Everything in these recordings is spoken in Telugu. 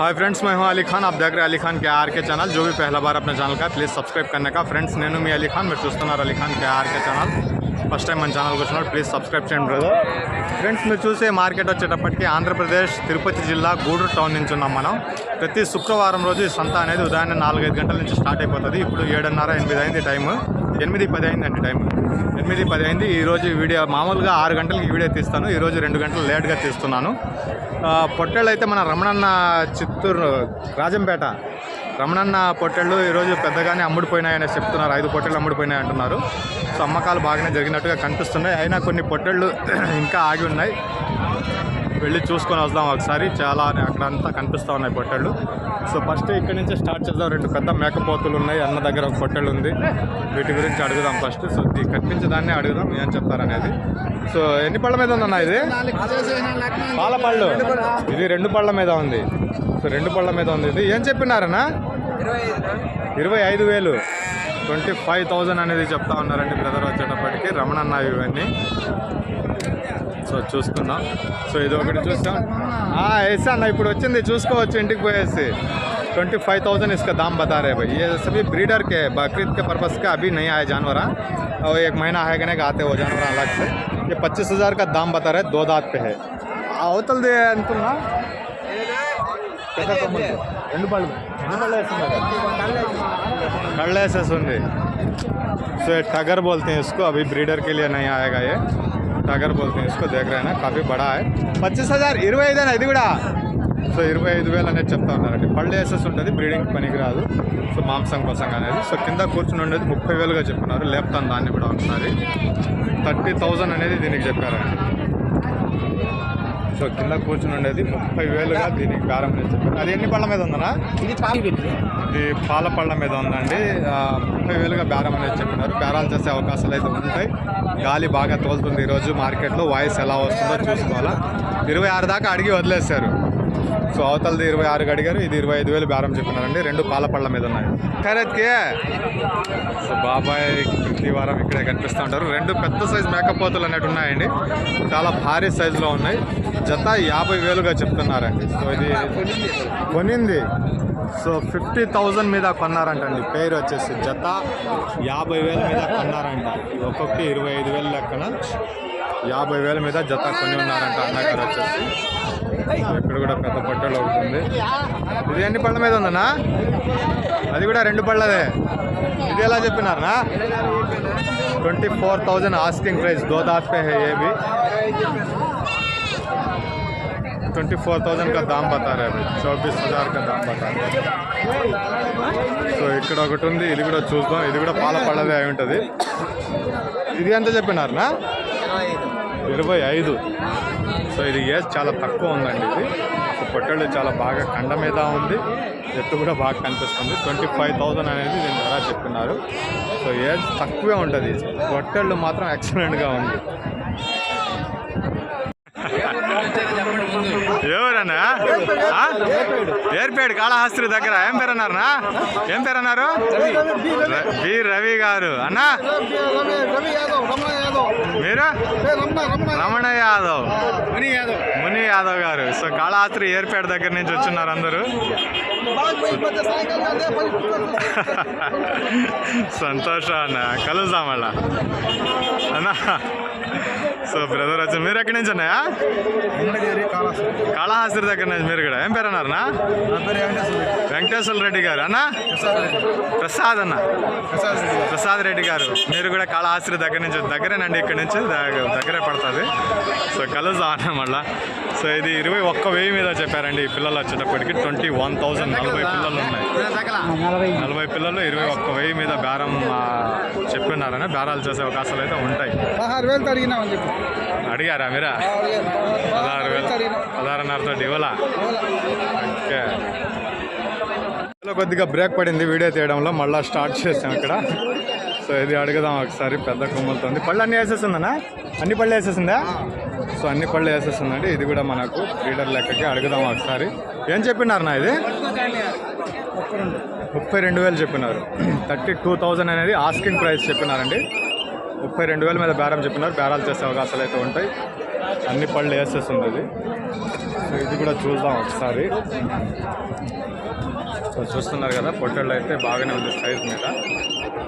हाय फ्रेंड्स मैं हूं अली खान आप देख रहे हैं अली खान के आर के चैनल जो भी पहला बार अपने ఛానల్ का प्लीज़ सब्सक्राइब करने का फ्रेंड्स నేను మీ అలీ ఖాన్ మీరు చూస్తున్నారు Ali Khan K RK channel first time మన ఛానల్కి వచ్చినారు ప్లీజ్ సబ్స్క్రైబ్ చేయండి బ్రదర్ ఫ్రెండ్స్ మీరు చూసే మార్కెట్ వచ్చేటప్పటికి ఆంధ్రప్రదేశ్ తిరుపతి జిల్లా గూడూరు టౌన్ నుంచి ఉన్నాం మనం ప్రతి శుక్రవారం రోజు ఈ సంత అనేది ఉదయాన్నే నాలుగైదు గంటల నుంచి స్టార్ట్ అయిపోతుంది ఇప్పుడు ఏడున్నర ఎనిమిది అయింది టైం ఎనిమిది పది అయిందండి టైం ఎనిమిది పది అయింది ఈరోజు ఈ వీడియో మామూలుగా ఆరు గంటలకి ఈ వీడియో తీస్తాను ఈరోజు రెండు గంటలు లేట్గా తీస్తున్నాను ఆ, పొట్టేళ్ళు అయితే మన రమణన్న చిత్తూరు రాజంపేట. రమణన్న పొట్టేళ్ళు ఈరోజు పెద్దగానే అమ్ముడిపోయినాయని చెప్తున్నారు. ఐదు పొట్టేళ్ళు అమ్ముడిపోయినాయి అంటున్నారు. సో అమ్మకాలు బాగానే జరిగినట్టుగా కనిపిస్తున్నాయి. అయినా కొన్ని పొట్టేళ్ళు ఇంకా ఆగి ఉన్నాయి. వెళ్ళి చూసుకొని వద్దాం ఒకసారి. చాలా అక్కడంతా కనిపిస్తూ ఉన్నాయి పొట్టేళ్ళు. సో ఫస్ట్ ఇక్కడ నుంచి స్టార్ట్ చేద్దాం. రెండు పెద్ద మేకపోతులు ఉన్నాయి. అన్న దగ్గర ఒక పొట్టెలు ఉంది. వీటి గురించి అడుగుదాం ఫస్ట్. సో ఇది కనిపించే దాన్ని అడుగుదాం. ఏం చెప్తారనేది సో ఎన్ని పళ్ళ మీద ఉందన్న ఇది? పాల పళ్ళు ఇది రెండు పళ్ళ మీద ఉంది. సో రెండు పళ్ళ మీద ఉంది ఇది. ఏం చెప్పినారన్నా? ఇరవై ఐదు వేలు. ట్వంటీ ఫైవ్ థౌజండ్ అనేది చెప్తా ఉన్నారండి బ్రదర్ వచ్చేటప్పటికి. రమణన్న ఇవన్నీ. సో చూసుకుందాం సో ఇది ఒకటి చూస్తాం ఎస్ అన్న ఇప్పుడు వచ్చింది చూసుకోవచ్చు ఇంటికి పోయేసి ट्वेंटी फाइव थाउजेंड इसका दाम बता रहे भाई ये सभी ब्रीडर के बकरीद के पर्पज़ का अभी नहीं आया जानवर हाँ। और एक महीना है कि आते वो जानवर अलग से ये पच्चीस हज़ार का दाम बता रहे दो दांत पे है అవతల దే అనుకున్నా రెండు పళ్ళు ఎన్ని పళ్ళు వేస్తున్నారు कल ऐसे सुन रही सो ये टगर बोलते हैं इसको अभी ब्रीडर के लिए नहीं आएगा ये टगर बोलते हैं इसको देख रहे हैं ना काफ़ी बड़ा है పచ్చీస్ హజార్ ఇరవై ఐదేనా ఇది కూడా సో ఇరవై ఐదు వేలు అనేది చెప్తా ఉన్నారండి పళ్ళు వేసేసి ఉంటుంది బ్రీడింగ్ పనికి రాదు సో మాంసం కోసం అనేది సో కింద కూర్చుని ఉండేది ముప్పై వేలుగా చెప్తున్నారు లేపుతాను దాన్ని కూడా ఒకసారి థర్టీ థౌజండ్ అనేది దీనికి చెప్పారండి సో కింద కూర్చుని ఉండేది. ముప్పై వేలుగా దీనికి అనేది చెప్పారు. అది ఎన్ని పళ్ళ మీద ఉందనా ఇది ఇది పాల పళ్ళ మీద ఉందండి. ముప్పై వేలుగా బేరం అనేది చెప్పినారు. బేరాలు చేసే అవకాశాలు అయితే ఉంటాయి. గాలి బాగా తోలుతుంది ఈరోజు మార్కెట్లో. వాయిస్ ఎలా వస్తుందో చూసుకోవాలా. ఇరవై ఆరు దాకా అడిగి వదిలేశారు. సో అవతలది ఇరవై ఆరుకి అడిగారు. ఇది ఇరవై ఐదు వేలు బేరం చెప్పినారండి. రెండు పాల పళ్ళ మీద ఉన్నాయి. ఖరీద్కి సో బాబాయ్ ప్రతి వారం ఇక్కడే కనిపిస్తూ ఉంటారు. రెండు పెద్ద సైజ్ మేకపోతులు అనేవి ఉన్నాయండి. చాలా భారీ సైజులో ఉన్నాయి. జత యాభై వేలుగా చెప్తున్నారండి. సో ఇది కొనింది. సో ఫిఫ్టీ థౌజండ్ మీద కొన్నారంటండి. పేరు వచ్చేసి జత యాభై వేల మీద కొన్నారంట. ఒక్కొక్కటి ఇరవై ఐదు వేల లెక్కన యాభై వేల మీద జత కొని ఉన్నారంట అన్నగారు వచ్చేసి. ఇక్కడ కూడా పెద్ద పట్టలు అవుతుంది. ఇది ఎన్ని పళ్ళ మీద ఉందన్నా? అది కూడా రెండు పళ్ళదే. ఇది ఎలా చెప్పినారనా twenty four thousand asking price దో దాపే ఏవి ट्वेंटी फोर थाउजेंड का दाम बता रहे अभी चौबीस हजार का दाम बता रहे సో ఇక్కడ ఒకటి ఉంది ఇది కూడా చూద్దాం ఇది కూడా పాల పళ్ళదే అయి ఉంటుంది ఇది ఎంత చెప్పినారనా ఇరవై ఐదు సో ఇది ఏజ్ చాలా తక్కువ ఉందండి ఇది సో పొట్టేళ్ళు చాలా బాగా కండ మీద ఉంది ఎత్తు కూడా బాగా కనిపిస్తుంది ట్వంటీ ఫైవ్ థౌజండ్ అనేది దీని ధర చెప్తున్నారు సో ఏజ్ తక్కువే ఉంటుంది పొట్టేళ్ళు మాత్రం ఎక్సలెంట్గా ఉంది ఏర్పేడు కాళహస్త్రి దగ్గర. ఏం పేరు అన్నారనా ఏం పేరు అన్నారు బి రవి గారు. అన్నా? మీరు? రమణ యాదవ్. ముని యాదవ్ ముని యాదవ్ గారు. సో కాళహస్త్రి ఏర్పేట దగ్గర నుంచి వచ్చున్నారు అందరూ. సంతోషం అన్న. కలుద్దాం అలా. అన్నా? సో బ్రదర్ వచ్చి మీరు ఎక్కడి నుంచి కాళాసు కాళహస్త్రి దగ్గర నుంచి మీరు కూడా. ఏం పేరు అన్నారన్నా నా పేరు వెంకటేశ్వర రెడ్డి. గారు అన్నా? ప్రసాద్ అన్న. ప్రసాద్ రెడ్డి గారు. మీరు కూడా కాళహస్త్రి దగ్గర నుంచి దగ్గరేనండి ఇక్కడ నుంచి దగ్గరే పడుతుంది. సో కలుద్దాం అన్న మళ్ళా. సో ఇది ఇరవై ఒక్క వెయ్యి మీద చెప్పారండి ఈ పిల్లలు వచ్చేటప్పటికి ట్వంటీ వన్ థౌజండ్ నలభై పిల్లలు ఉన్నాయి. నలభై పిల్లలు ఇరవై ఒక్క వెయ్యి మీద బేరం చెప్పినారని బేరాలు చేసే అవకాశాలు అయితే ఉంటాయి. అడిగారా మీరా? పదహారు వేలు పదహారున్నరతో ఇవ్వలా ఓకే. కొద్దిగా బ్రేక్ పడింది వీడియో తీయడంలో మళ్ళీ స్టార్ట్ చేసాం ఇక్కడ. సో ఇది అడుగుదాం ఒకసారి పెద్ద కొమ్మలతో ఉంది పళ్ళు అన్నీ వేసేసిందనా? అన్ని పళ్ళు వేసేసిందా? సో అన్ని పళ్ళు వేసేస్తుందండి. ఇది కూడా మనకు లీటర్ లెక్కకి అడుగుదాం ఒకసారి. ఏం చెప్పినారు నా ఇది? ముప్పై రెండు వేలు చెప్పినారు. థర్టీ టూ థౌజండ్ అనేది ఆస్కింగ్ ప్రైస్ చెప్పినారండి. ముప్పై రెండు వేల మీద బేరం చెప్పినారు. బేరాలు చేసే అవకాశాలు అయితే ఉంటాయి. అన్ని పళ్ళు వేసేస్తుంది ఇది సో ఇది కూడా చూద్దాం ఒకసారి. సో చూస్తున్నారు కదా పొట్టెళ్ళు అయితే బాగానే ఉంది సైజ్ మీద.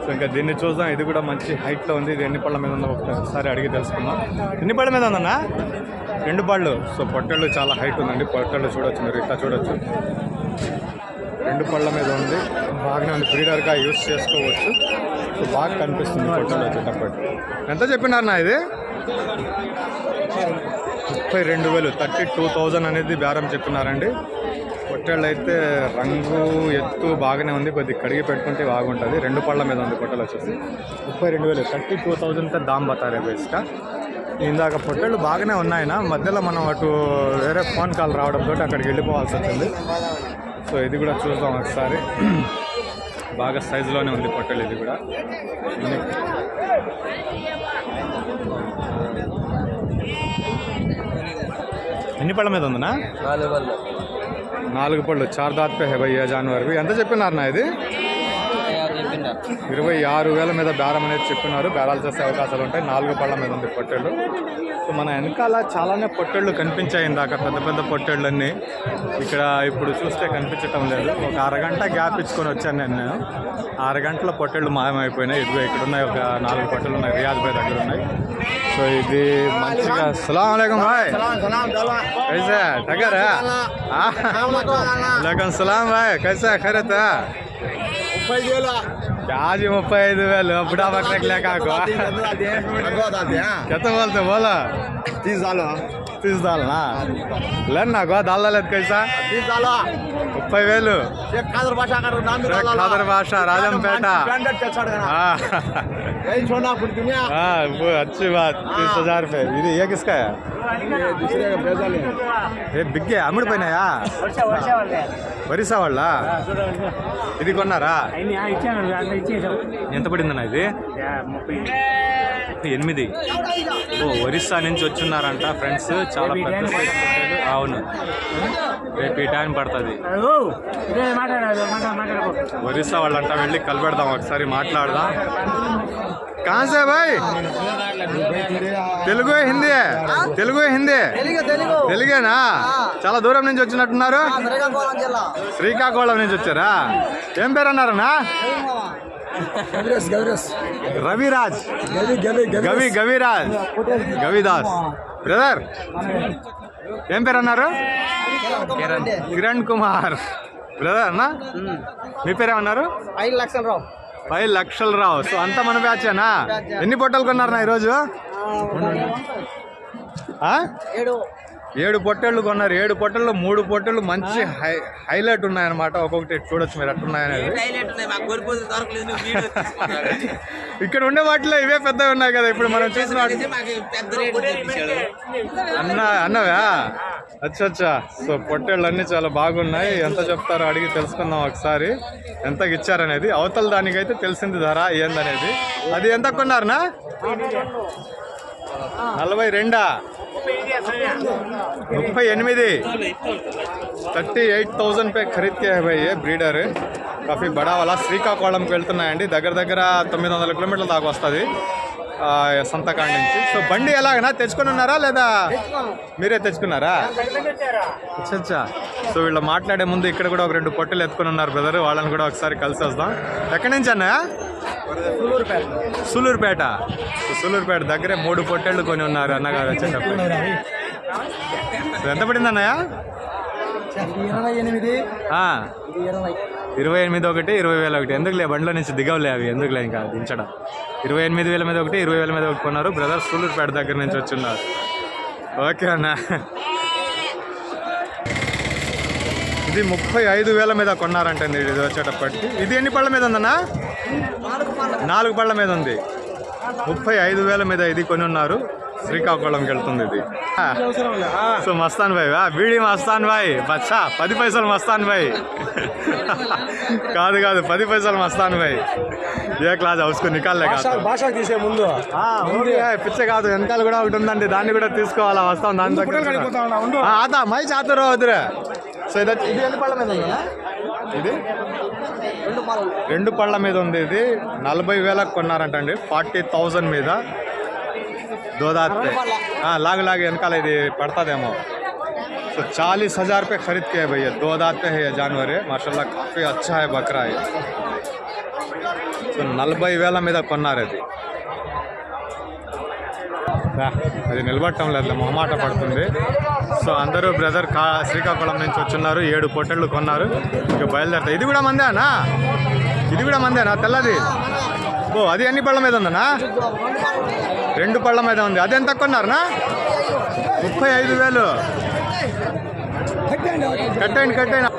సో ఇంకా దీన్ని చూద్దాం. ఇది కూడా మంచి హైట్లో ఉంది. ఇది ఎన్ని పళ్ళ మీద ఉందో ఒకసారి అడిగి తెలుసుకుందాం. ఎన్ని పళ్ళ మీద ఉందన్నా? రెండు పళ్ళు. సో పొట్టేళ్ళు చాలా హైట్ ఉందండి. పొట్టెళ్ళు చూడొచ్చు మీరు ఇట్లా చూడొచ్చు. రెండు పళ్ళ మీద ఉంది. బాగానే ఉంది. బ్రీడర్గా యూస్ చేసుకోవచ్చు. సో బాగా కనిపిస్తుంది పొట్టేళ్ళు వచ్చేటప్పటికి. ఎంత చెప్పినారన్నా ఇది? ముప్పై రెండు వేలు థర్టీ టూ థౌజండ్ అనేది బేరం చెప్పినారండి పొట్టేళ్ళు అయితే రంగు ఎత్తు బాగానే ఉంది. కొద్దిగా కడిగి పెట్టుకుంటే బాగుంటుంది. రెండు పళ్ళ మీద ఉంది పొట్టలు వచ్చేసి. ముప్పై రెండు వేలు థర్టీ టూ థౌజండ్ దామ్ బతారే బేస్గా ఇందాక పొట్టేళ్ళు బాగానే ఉన్నాయినా? మధ్యలో మనం అటు వేరే ఫోన్ కాల్ రావడంతో అక్కడికి వెళ్ళిపోవాల్సి వచ్చింది. సో ఇది కూడా చూద్దాం ఒకసారి. బాగా సైజులోనే ఉంది పొట్టెలు ఇది కూడా. ఎన్ని పళ్ళ మీద ఉందనా నాలుగు పళ్ళు. చార్ దాత్ పే హే భయ్యా జాన్వర్. ఎంత చెప్పినారన్నా ఇది? చెప్పిందా ఇరవై ఆరు వేల మీద బేరం అనేది చెప్పినారు. బేరాలు చేసే అవకాశాలు ఉంటాయి. నాలుగు పళ్ళ మీద ఉంది పొట్టెళ్ళు. సో మన వెనకాల చాలానే పొట్టెళ్ళు కనిపించాయి ఇందాక. పెద్ద పెద్ద పొట్టేళ్ళన్నీ. ఇక్కడ ఇప్పుడు చూస్తే కనిపించటం లేదు. ఒక అరగంట గ్యాప్ ఇచ్చుకొని వచ్చాను నేను. నేను పొట్టెళ్ళు పొట్టేళ్ళు మాయమైపోయినాయి. ఇదిగో ఇక్కడ ఉన్నాయి ఒక నాలుగు పొట్టెలు ఉన్నాయి. రియాజ్ భాయ్ దగ్గర ఉన్నాయి. సో ఇది మంచిగా సలాం అలైకం భాయ్. కైసా? దగ్గరా? అలైకం సలాం భాయ్. కైసా? ఖరతా? యాది ముప్పై ఐదు వేలు. అప్పుడు బట్టలేక చెత్త బోల్తా బోలా తీసాలో. తీసి దాల్నా లేను నాకు దాల్లేదు కైసా तीस डालो ముప్పై వేలు एक खादर भाषा कर नाम भी शेख खादर बादशाह, राजमपेट। ब्रांडेड चल रहा हाँ कहीं छोड़ना पूरी दुनिया हाँ वो अच्छी बात तीस हजार रुपये ఇది ఏ కిస్కా है ये दूसरे का भेजा ले ఏ బిగ్గే అమ్ముడిపోయినాయా వరిసా వాళ్ళ ఇది కొన్నారా ఎంత పడిందన్న ఇది ఎనిమిది. ఓ ఒరిస్సా నుంచి వచ్చున్నారంట ఫ్రెండ్స్. చాలా పెద్ద. అవును. రేపు ఈ టైం పడుతుంది ఒరిస్సా వాళ్ళంట వెళ్ళి కలిపెడదాం ఒకసారి మాట్లాడదాం. కాసే బాయ్ తెలుగు హిందీ? తెలుగు హిందీ? తెలుగేనా? చాలా దూరం నుంచి వచ్చినట్టున్నారు. శ్రీకాకుళం నుంచి వచ్చారా? ఏం పేరు అన్నారన్నా? గవిరాజ్ గవిరాజ్. రవిరాజ్. గవి గవిరాజ్. గవిదాస్. బ్రదర్ ఏం పేరు అన్నారు? కిరణ్. కిరణ్ కుమార్. బ్రదర్ అన్న? మీ పేరేమన్నారు ఐదు లక్షల రావు. పై లక్షల రావు. సో అంతా మన బ్యాచేనా ఎన్ని పొట్టలు కొన్నారన్నా ఈరోజు? ఏడు పొట్టేళ్ళు కొన్నారు. ఏడు పొట్టల్లో మూడు పొట్టలు మంచి హై హైలైట్ ఉన్నాయన్నమాట. ఒక్కొక్కటి చూడొచ్చు మీరు అట్టున్నాయనేది ఇక్కడ ఉండే వాటిలో ఇవే పెద్దవి ఉన్నాయి కదా. ఇప్పుడు మనం చూసిన అన్న అన్నవా? అచ్చా అచ్చా. సో పొట్టేళ్ళు అన్నీ చాలా బాగున్నాయి. ఎంత చెప్తారో అడిగి తెలుసుకుందాం ఒకసారి. ఎంతకి ఇచ్చారనేది. అవతల దానికైతే తెలిసింది ధర ఏందనేది. అది ఎంత కొన్నారనా నలభై రెండా? ముప్పై ఎనిమిది. థర్టీ ఎయిట్ థౌజండ్ పే ఖరీద్ కే బ్రీడర్. కాఫీ బడా శ్రీకాకుళంకి వెళ్తున్నాయండి. దగ్గర దగ్గర తొమ్మిది వందల కిలోమీటర్ల దాకా వస్తుంది. సంతకాడ నుంచి. సో బండి ఎలాగనా తెచ్చుకొని ఉన్నారా లేదా మీరే తెచ్చుకున్నారా? అచ్చా సో వీళ్ళు మాట్లాడే ముందు ఇక్కడ కూడా ఒక రెండు పొట్టెలు ఎత్తుకొని ఉన్నారు బ్రదర్. వాళ్ళని కూడా ఒకసారి కలిసి వస్తాం. ఎక్కడి నుంచి అన్నయ్య సూలూరుపేట. సూలూరుపేట దగ్గరే మూడు పొట్టేళ్ళు కొని ఉన్నారు అన్నగారు వచ్చేటప్పుడు. ఎంత పడింది అన్నయ్య ఇరవై ఎనిమిది. ఇరవై. ఇరవై ఎనిమిది ఒకటి ఇరవై వేల ఒకటి. ఎందుకులే బండిలో నుంచి దిగవలే అవి? ఎందుకులే ఇంకా దించడం? ఇరవై ఎనిమిది వేల మీద ఒకటి ఇరవై వేల మీద ఒకటి కొన్నారు. బ్రదర్ సూలూరుపేట దగ్గర నుంచి వచ్చున్నారు. ఓకే అన్న. ఇది ముప్పై ఐదు వేల మీద కొన్నారంటండి ఇది వచ్చేటప్పటికి. ఇది ఎన్ని పళ్ళ మీద ఉందన్నా? నాలుగు పళ్ళ మీద ఉంది. ముప్పై ఐదు వేల మీద ఇది కొని ఉన్నారు శ్రీకాకుళంకి వెళ్తుంది ఇది. సో మస్తాన్ భాయ్ వా బీడి మస్తాన్ భాయ్ బచ్చా పది పైసలు మస్తాన్ భాయ్. కాదు కాదు పది పైసలు మస్తాన్ భాయ్. ఏ క్లాస్ హౌస్కు నికాలే కాదు. భాష తీసే ముందు. పిచ్చ కాదు వెనకాల కూడా ఒకటి ఉందండి దాన్ని కూడా తీసుకోవాలా వస్తాం దాని దగ్గర. మై చాతురో వద్దురే. సో ఇది ఇది ఎన్ని పళ్ళ మీద ఉందా ఇది? రెండు పాలు రెండు పళ్ళ మీద ఉంది ఇది. నలభై వేలకు కొన్నారంటండి ఫార్టీ థౌజండ్ మీద. దోదాత్తే ఆ, లాగు లాగు వెనకాల ఇది పడుతుందేమో तो चालीस हजार रुपये खरीद के है भैया दो दांत पे है ये जानवर है माशाल्लाह काफ़ी अच्छा है बकरा है సో నలభై వేల మీద కొన్నారు అది రా, అది నిలబడటం లేదు మొహమాట పడుతుంది సో అందరూ బ్రదర్ కా శ్రీకాకుళం నుంచి వచ్చున్నారు ఏడు పొట్టెళ్ళు కొన్నారు ఇక బయలుదేరుతాయి ఇది కూడా మందేనా ఇది కూడా మందేనా తెల్లది ఓ అది ఎన్ని పళ్ళ మీద ఉందన్నా రెండు పళ్ళ మీద ఉంది. అదెంత ఎంత కొన్నారనా ముప్పై ఐదు వేలు. కట్టండి కట్టండి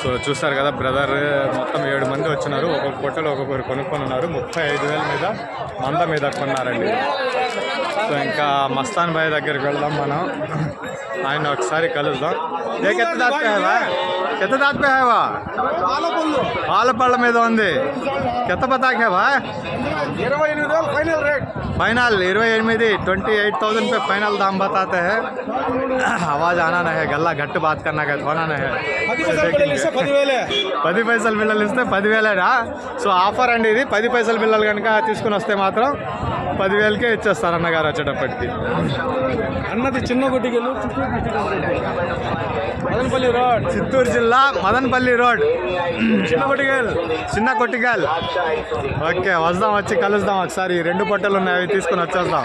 సో చూస్తారు కదా బ్రదర్ మొత్తం ఏడు మంది వచ్చినారు. ఒక్కొక్క పొట్టలు ఒక్కొక్కరు కొనుక్కొని ఉన్నారు. ముప్పై ఐదు వేల మీద మంద మీద కొన్నారండి. సో ఇంకా మస్తాన్ భాయ్ దగ్గరికి వెళ్దాం మనం. ఆయన ఒకసారి కలుద్దాం. ఏ దాకా దాట్ పే హేవా కెత్త దాట్ పే హేవా పాల పళ్ళ మీద ఉంది కెత్త బతాక్ హేవా ఇరవై ఎనిమిది వేలు final rate final इरवई एनिमिदी twenty eight thousand पे फाइनल दाम बताते हैं आवाज आना नहीं है गला घट बात करना है होना नहीं है పది పైసలు పిల్లలు ఇస్తే పదివేలే పది పైసలు బిల్లలు ఇస్తే పదివేలేనా సో ఆఫర్ అండి ఇది పది పైసలు బిల్లలు కనుక తీసుకుని వస్తే మాత్రం పదివేలకే ఇచ్చేస్తారు అన్నగారు వచ్చేటప్పటికి. అన్నది చిన్న గుట్టికెళ్ళు మదనపల్లి రోడ్. చిత్తూరు జిల్లా మదనపల్లి రోడ్. చిన్న గుట్టికెల్ చిన్న కొట్టిగాల్ ఓకే వద్దాం వచ్చి కలుద్దాం ఒకసారి. రెండు పొట్టలు ఉన్నాయి అవి తీసుకుని వచ్చేద్దాం.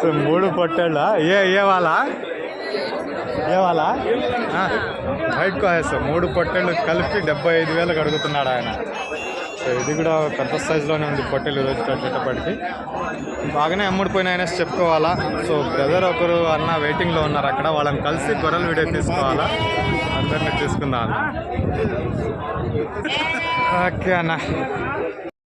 సో మూడు పొట్టేళ్ళ? ఏ ఏ వాళ్ళ? ఏ వాళ్ళ? బయటకు వేస్తాం మూడు పొట్టేళ్ళు కలిపి డెబ్బై ఐదు వేలకు అడుగుతున్నాడు ఆయన. సో ఇది కూడా పెద్ద సైజులోనే ఉంది పొట్టెలు రోజు వచ్చేటప్పటికి బాగానే అమ్ముడిపోయినాయనేసి చెప్పుకోవాలా. సో బ్రదర్ ఒకరు అన్న వెయిటింగ్లో ఉన్నారు అక్కడ. వాళ్ళని కలిసి గొర్రెల వీడియో తీసుకోవాలా? అందరినీ తీసుకుందాం ఓకే అన్న.